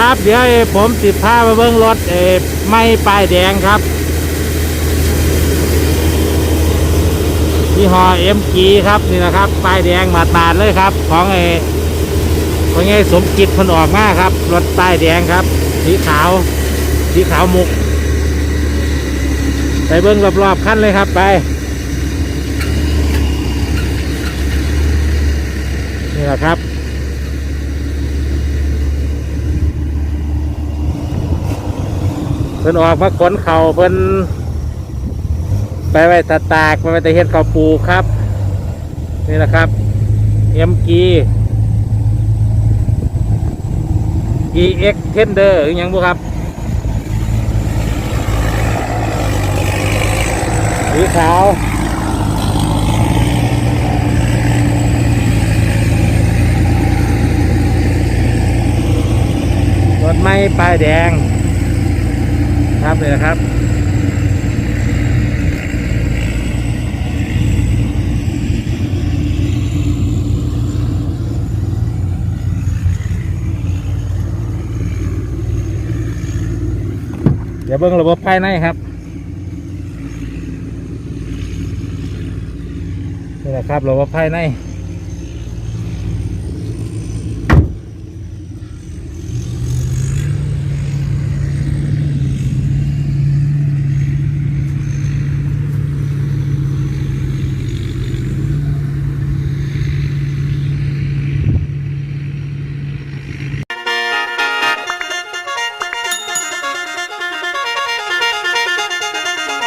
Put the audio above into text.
ครับ เดี๋ยวผมสิพามาเบิ้งรถเอไม่ป้ายแดงครับยี่ห้อเอ็มกีครับนี่นะครับป้ายแดงมาตาดเลยครับ ของเอของไงสมจิตคนออกมาครับรถป้ายแดงครับ สีขาว สีขาวมุก ไปเบิ้งรอบๆขั้นเลยครับไปนี่แหละครับ เพิ่นออกมาขนเขาเพิ่นไปไว้ตาตากไปไว้ต่เฮ็ดข้าปูครับ นี่แหละครับเอ็มกีกีเอ็กเทนเดอร์ยังบุครับสีขาวรถไม่ป้ายแดง ครับเลยนะครับเดี๋ยวเบิ้งระบบภายในครับนี่แหละครับระบบภายใน